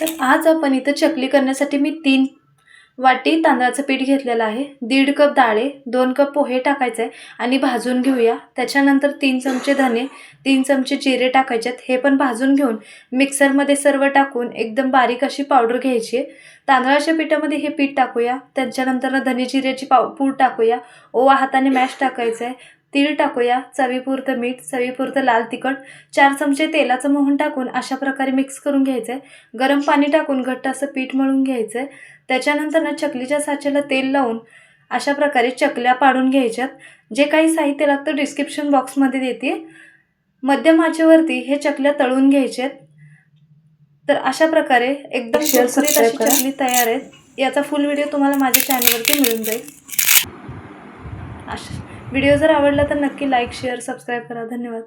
तर आज आपण इथं चकली करण्यासाठी मी तीन वाटी तांदळाचं पीठ घेतलेलं आहे. दीड कप डाळे दोन कप पोहे टाकायचे आहे आणि भाजून घेऊया. त्याच्यानंतर तीन चमचे धने तीन चमचे जिरे टाकायचे आहेत. हे पण भाजून घेऊन मिक्सरमध्ये सर्व टाकून एकदम बारीक अशी पावडर घ्यायची आहे. तांदळाच्या पिठामध्ये हे पीठ टाकूया. त्याच्यानंतर धने जिऱ्याची पाव पूड टाकूया. ओवा हाताने मॅश टाकायचं आहे. तीळ टाकूया चवीपुरतं मीठ चवीपुरतं लाल तिखट चार चमचे तेलाचं मोहन टाकून अशा प्रकारे मिक्स करून घ्यायचं आहे गरम पाणी टाकून घट्ट असं पीठ मळून घ्यायचं आहे त्याच्यानंतर ना चकलीच्या साच्याला तेल लावून अशा प्रकारे चकल्या पाडून घ्यायच्यात. जे काही साहित्य लागतं डिस्क्रिप्शन बॉक्समध्ये देते मध्यम आचेवरती हे चकल्या तळून घ्यायचे आहेत तर अशा प्रकारे एकदम अशी. चकली तयार आहेत. याचा फुल व्हिडिओ तुम्हाला माझ्या चॅनलवरती मिळून जाईल. अशा व्हिडिओ जर आवडला तर नक्की लाईक शेअर सबस्क्राईब करा. धन्यवाद.